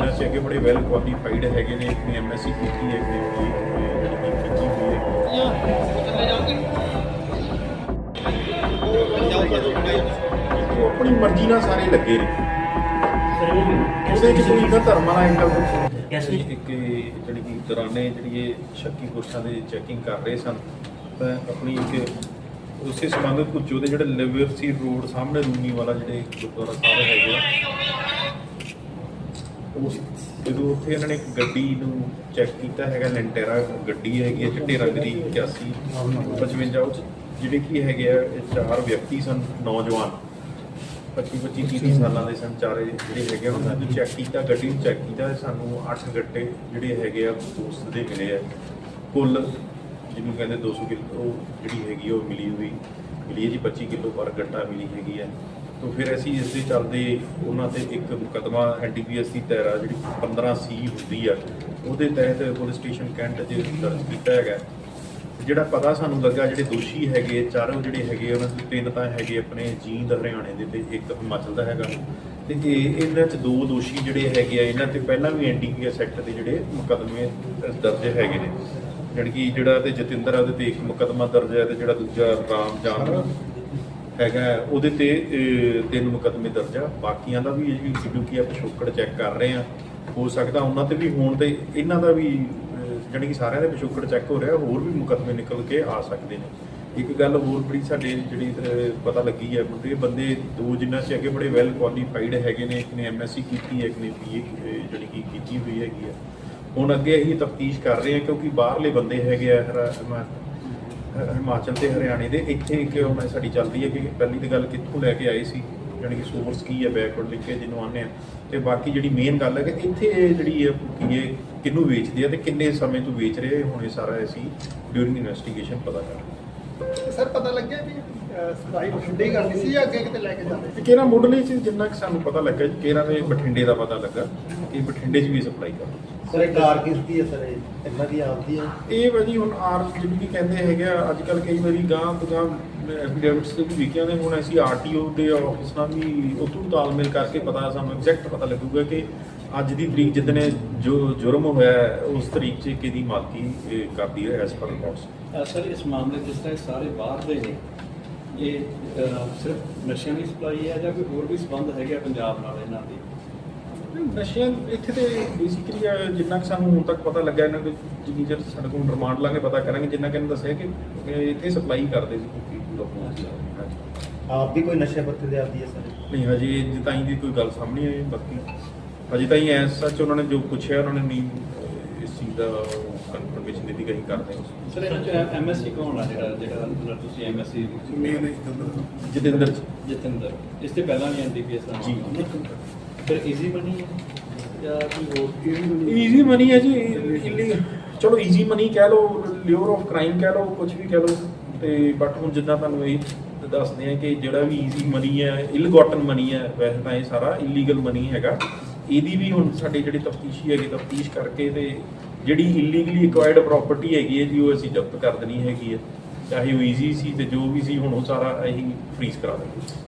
ਜਿਨ੍ਹਾਂ ਚ ਅੱਗੇ ਬੜੇ ਵੈਲ ਕੁਆਲੀਫਾਈਡ ਹੈਗੇ ਨੇ ਇੱਕ ਨੇ ਐਮਐਸਸੀ ਕੀਤੀ ਹੈ ਇੱਕ ਨੇ ਜਿਹੜੀ ਕੀਤੀ ਹੋਈ ਹੈ। ਉਹ ਆਪਣੀ ਮਰਜ਼ੀ ਨਾਲ ਸਾਰੇ ਲੱਗੇ ਨੇ। ਉਹਦੇ ਚ ਕੋਈ ਨਾ ਧਰਮ ਵਾਲਾ ਐਂਗਲ Yes, sir. ਇੱਕ ਜਿਹੜੀ ਕਿ ਦੌਰਾਨੇ ਜਿਹੜੀ ਇਹ ਸ਼ੱਕੀ ਪੁਰਸ਼ਾਂ ਦੇ ਚੈਕਿੰਗ ਕਰ ਰਹੇ ਸਨ ਤਾਂ ਆਪਣੀ ਇੱਕ ਉਸੇ ਸੰਬੰਧਿਤ ਕੁਝ ਉਹਦੇ ਜਿਹੜੇ ਲਿਵਰਸੀ ਰੋਡ ਸਾਹਮਣੇ ਰੂਮੀ ਵਾਲਾ ਜਿਹੜੇ ਗੁਰਦੁਆਰਾ ਸਾਹਿਬ ਹੈਗੇ ਆ ਉਸ ਜਦੋਂ ਉੱਥੇ ਇਹਨਾਂ ਨੇ ਇੱਕ ਗੱਡੀ ਨੂੰ ਚੈੱਕ ਕੀਤਾ ਹੈਗਾ ਲੈਂਟੇਰਾ ਗੱਡੀ ਹੈਗੀ ਹੈ ਚਿੱਟੇ ਰੰਗ ਦੀ 81 55 ਉਹ 'ਚ ਜਿਹੜੇ ਕੀ ਹੈਗੇ ਆ ਇਹ ਚਾਰ ਵਿਅਕਤੀ ਸਨ ਨੌਜਵਾਨ। 25 25 30 ਸਾਲਾਂ ਦੇ ਸਨ ਚਾਰੇ ਜਿਹੜੇ ਹੈਗੇ ਆ, ਉਹਨਾਂ ਨੂੰ ਚੈੱਕ ਕੀਤਾ ਗੱਡੀ ਨੂੰ ਚੈੱਕ ਕੀਤਾ ਸਾਨੂੰ 8 ਗੱਟੇ ਜਿਹੜੇ ਹੈਗੇ ਆ ਦੋਸਤ ਦੇ ਮਿਲੇ ਆ। ਕੁੱਲ ਜਿਹਨੂੰ ਕਹਿੰਦੇ 200 ਕਿਲੋ ਜਿਹੜੀ ਹੈਗੀ ਆ ਉਹ ਮਿਲੀ ਹੋਈ ਮਿਲੀ ਹੈ ਜੀ 25 ਕਿਲੋ ਪਰ ਗੱਟਾ ਮਿਲੀ ਹੈਗੀ ਹੈ ਤੋਂ ਫਿਰ ਅਸੀਂ ਇਸ ਦੇ ਚੱਲਦੇ ਉਹਨਾਂ ਤੇ ਇੱਕ ਮੁਕਦਮਾ ਐਨਡੀਪੀਐਸ ਦੀ ਤੈਰਾ ਜਿਹੜੀ 15 ਸੀ ਹੁੰਦੀ ਆ, ਉਹਦੇ ਤਹਿਤ ਪੁਲਿਸ ਸਟੇਸ਼ਨ ਕੈਂਟ 'ਚ ਦਰਜ ਕੀਤਾ ਹੈਗਾ। ਜਿਹੜਾ ਪਤਾ ਸਾਨੂੰ ਲੱਗਾ ਜਿਹੜੇ ਦੋਸ਼ੀ ਹੈਗੇ, ਚਾਰੋਂ ਜਿਹੜੇ ਹੈਗੇ ਉਹਨਾਂ ਦੇ ਤਿੰਨ ਤਾਂ ਹੈਗੇ ਆਪਣੇ ਜੀਂਦ ਹਰਿਆਣੇ ਦੇ ਤੇ ਇੱਕ ਹਿਮਾਚਲ ਦਾ ਹੈਗਾ। ਤੇ ਇਹ ਇਹਨਾਂ ਚ ਦੋ ਦੋਸ਼ੀ ਜਿਹੜੇ ਹੈਗੇ ਆ, ਇਹਨਾਂ ਤੇ ਪਹਿਲਾਂ ਵੀ ਐਨਡੀਪੀਐਸ ਐਕਟ ਦੇ ਜਿਹੜੇ ਮੁਕੱਦਮੇ ਦਰਜ ਹੈਗੇ ਨੇ। ਜਾਣੀ ਕਿ ਜਿਹੜਾ ਤੇ ਜਤਿੰਦਰ ਆ ਤੇ ਇੱਕ ਮੁਕੱਦਮਾ ਦਰਜ ਹੈ ਤੇ ਜਿਹੜਾ ਦੂਜਾ ਰਾਮ ਜਾਨ ਹੈਗਾ ਉਹਦੇ ਤੇ ਤਿੰਨ ਮੁਕੱਦਮੇ ਦਰਜ ਆ। ਬਾਕੀਆਂ ਦਾ ਵੀ ਕਿਉਂਕਿ ਆ ਪਿਛੋਕੜ ਚੈੱਕ ਕਰ ਰਹੇ ਆ ਹੋ ਸਕਦਾ ਉਹਨਾਂ ਤੇ ਵੀ ਹੋਣ ਤੇ ਇਹਨਾਂ ਦਾ ਵੀ ਅਹ, ਜਾਣੀ ਕਿ ਸਾਰਿਆਂ ਦੇ ਪਿਛੋਕੜ ਚੈੱਕ ਹੋ ਰਿਹਾ ਹੋਰ ਵੀ ਮੁਕੱਦਮੇ ਨਿਕਲ ਕੇ ਆ ਸਕਦੇ ਨੇ। ਇੱਕ ਗੱਲ ਹੋਰ ਬੜੀ ਸਾਡੇ ਜਿਹੜੀ ਅਹ, ਪਤਾ ਲੱਗੀ ਹੈ ਮੁੰਡੇ ਬੰਦੇ ਦੋ ਜਿੰਨਾ ਚ ਅੱਗੇ ਬੜੇ ਵੈਲ ਕੁਆਲੀਫਾਈਡ ਹੈਗੇ ਨੇ। ਇੱਕ ਨੇ ਐਮਐਸਸੀ ਕੀਤੀ ਹੈ ਇੱਕ ਨੇ ਬੀਏ ਜਿਹੜੀ ਕਿ ਕੀਤੀ ਹੋਈ ਹੈਗੀ ਹੈ ਹੁਣ ਅੱਗੇ ਅਸੀਂ ਤਫਤੀਸ਼ ਕਰ ਰਹੇ ਹਾਂ ਕਿਉਂਕਿ ਬਾਹਰਲੇ ਬੰਦੇ ਹੈਗੇ ਆ ਹਿਮਾਚਲ ਤੇ ਹਰਿਆਣੇ ਦੇ ਇੱਥੇ ਇੱਕ ਹੁਣ ਸਾਡੀ ਚੱਲਦੀ ਹੈ ਕਿ ਪਹਿਲੀ ਤਾਂ ਗੱਲ ਕਿੱਥੋਂ ਲੈ ਕੇ ਆਏ ਸੀ ਯਾਨੀ ਕਿ ਸੋਰਸ ਕੀ ਹੈ ਬੈਕਵਰਡ ਲਿੰਕੇ ਜਿਹਨੂੰ ਆਨੇ ਆ। ਤੇ ਬਾਕੀ ਜਿਹੜੀ ਮੇਨ ਗੱਲ ਹੈ ਕਿ ਇੱਥੇ ਜਿਹੜੀ ਹੈ ਕਿ ਇਹ ਕਿਹਨੂੰ ਵੇਚਦੇ ਆ ਤੇ ਕਿੰਨੇ ਸਮੇਂ ਤੋਂ ਵੇਚ ਰਹੇ ਹੁਣ ਇਹ ਸਾਰਾ ਅਸੀਂ ਡਿਊਰਿੰਗ ਇਨਵੈਸਟੀਗੇਸ਼ਨ ਪਤਾ ਕਰ। ਰਹੇ ਹਾਂ ਸਰ ਪਤਾ ਲੱਗਿਆ ਵੀ ਸਪਲਾਈ ਬਠਿੰਡੇ ਕਰਨੀ ਸੀ ਜਾਂ ਅੱਗੇ ਕਿਤੇ ਲੈ ਕੇ ਜਾਂਦੇ ਤੇ ਕਿਹੜਾ ਮੁੱਢਲੇ ਚ ਜਿੰਨਾ ਕਿ ਸਾਨੂੰ ਪਤਾ ਲੱਗਾ ਜੀ ਕਿਹੜਾ ਦੇ ਬਠਿੰਡੇ ਦਾ ਪਤਾ ਲੱਗਾ ਕਿ ਬਠਿੰਡੇ 'ਚ ਵੀ ਸਪਲਾਈ ਕਰਦੇ। ਸਰ ਇਹ ਕਾਰ ਕਿਸ ਦੀ ਹੈ ਸਰ? ਇਹ ਇਹਨਾਂ ਦੀ ਆਪਦੀ ਹੈ? ਇਹ ਭਾਜੀ ਹੁਣ ਆਰ ਜਿਵੇਂ ਕਿ ਕਹਿੰਦੇ ਹੈਗੇ ਆ ਅੱਜ ਕੱਲ ਕਈ ਵਾਰੀ ਗਾਂ ਤੋਂ ਗਾਂ ਐਫੀਡੇਵਿਟਸ ਤੇ ਵੀ ਵਿਕਿਆ ਨੇ ਹੁਣ ਅਸੀਂ ਆਰਟੀਓ ਦੇ ਆਫਿਸ ਨਾਲ ਵੀ ਉਤੋਂ ਤਾਲਮੇਲ ਕਰਕੇ ਪਤਾ ਸਾਨੂੰ ਐਗਜ਼ੈਕਟ ਪਤਾ ਲੱਗੂਗਾ ਕਿ ਅੱਜ ਦੀ ਤਰੀਕ ਜਿੱਦਣੇ ਜੋ ਜੁਰਮ ਹੋਇਆ ਹੈ, ਉਸ ਤਰੀਕ 'ਚ ਕਿਹਦੀ ਮਾਲਕੀ ਇਹ ਕਰਦੀ ਹੈ ਐਸ ਪਰ ਰਿਪੋਰਟਸ ਸਰ ਇਸ ਮਾਮਲੇ ਜਿਸ ਤਰ੍ਹਾਂ ਸਾਰੇ ਬਾਹਰ ਦੇ ਨੇ ਇਹ ਸਿਰਫ ਨਸ਼ਿਆਂ ਦੀ ਸਪਲਾਈ ਹੈ ਜਾਂ ਕੋਈ ਹੋਰ ਵੀ ਸੰਬੰਧ ਹੈਗਾ ਪੰਜਾਬ ਨਾਲ ਇਹਨਾਂ ਦੀ? ਨਸ਼ਿਆਂ ਇੱਥੇ ਤੇ ਬੇਸਿਕਲੀ ਜਿੰਨਾ ਕਿ ਸਾਨੂੰ ਹੁਣ ਤੱਕ ਪਤਾ ਲੱਗਾ ਇਹਨਾਂ ਦੇ ਜਿੰਨੀ ਚਿਰ ਸਾਡੇ ਕੋਲ ਰਿਮਾਂਡ ਲਾਂਗੇ ਪਤਾ ਕਰਾਂਗੇ ਜਿੰਨਾ ਕਿ ਇਹਨਾਂ ਦੱਸਿਆ ਕਿ ਇਹ ਇੱਥੇ ਸਪਲਾਈ ਕਰਦੇ ਸੀ ਕੋਈ ਲੋਕਾਂ ਨੂੰ ਆਪ ਵੀ ਕੋਈ ਨਸ਼ੇ ਪੱਤੇ ਦੇ ਆਦੀ ਹੈ ਸਰ? ਨਹੀਂ ਹਜੇ ਜਿ ਤਾਈਂ ਦੀ ਕੋਈ ਗੱਲ ਸਾਹਮਣੇ ਆਈ ਬਾਕੀ ਹਜੇ ਤਾਈਂ ਐਸ ਸੱਚ ਉਹਨਾਂ ਨੇ ਜੋ ਪੁੱਛਿਆ ਉਹਨਾਂ ਨੇ ਨਹੀਂ ਇਸ ਚੀਜ਼ ਦਾ ਕਨਫਰਮੇਸ਼ਨ ਦਿੱਤੀ ਗਈ ਕਰਦੇ ਹਾਂ। ਸਰ ਇਹਨਾਂ ਚ ਐਮਐਸਸੀ ਕੌਣ ਆ ਜਿਹੜਾ ਜਿਹੜਾ ਜਿਹੜਾ ਤੁਸੀਂ ਐਮਐਸਸੀ ਜਤਿੰਦਰ ਜੀ ਜਤਿੰਦਰ। ਇਸ ਤੇ ਪਹਿਲਾਂ ਵੀ ਐਨਡੀਪੀਐਸ ਦਾ ਜੀ। ਫਿਰ ਈਜ਼ੀ ਬਣੀ ਹੈ? ਜਾਂ ਕੋਈ ਹੋਰ ਈਜ਼ੀ ਮਨੀ ਹੈ ਜੀ ਇਲੀ ਚਲੋ ਈਜ਼ੀ ਮਨੀ ਕਹਿ ਲਓ ਲਿਓਰ ਆਫ ਕ੍ਰਾਈਮ ਕਹਿ ਲਓ ਕੁਝ ਵੀ ਕਹਿ ਲਓ। ਤੇ ਬਟ ਹੁਣ ਜਿੱਦਾਂ ਤੁਹਾਨੂੰ ਇਹ ਦੱਸਦੇ ਆ ਕਿ ਜਿਹੜਾ ਵੀ ਈਜ਼ੀ ਮਨੀ ਹੈ ਇਲਗੋਟਨ ਮਨੀ ਹੈ, ਵੈਸੇ ਤਾਂ ਇਹ ਸਾਰਾ ਇਲੀਗਲ ਮਨੀ ਹੈਗਾ। ਇਹਦੀ ਵੀ ਹੁਣ ਸਾਡੇ ਜਿਹੜੀ ਤਫਤੀਸ਼ੀ ਹੈਗੀ, ਤਫਤੀਸ਼ ਕਰਕੇ ਤੇ ਜਿਹੜੀ ਇਲੀਗਲੀ ਐਕਵਾਇਰਡ ਪ੍ਰਾਪਰਟੀ ਹੈਗੀ ਹੈ ਜੀ, ਉਹ ਅਸੀਂ ਜ਼ਬਤ ਕਰ ਦੇਣੀ ਹੈਗੀ ਹੈ। ਚਾਹੇ ਉਹ ਈਜ਼ੀ ਸੀ ਤੇ ਜੋ ਵੀ ਸੀ, ਹੁਣ ਉਹ ਸਾਰਾ ਅਸੀਂ ਫ੍ਰੀਜ਼ ਕਰਾ ਦਾਂਗੇ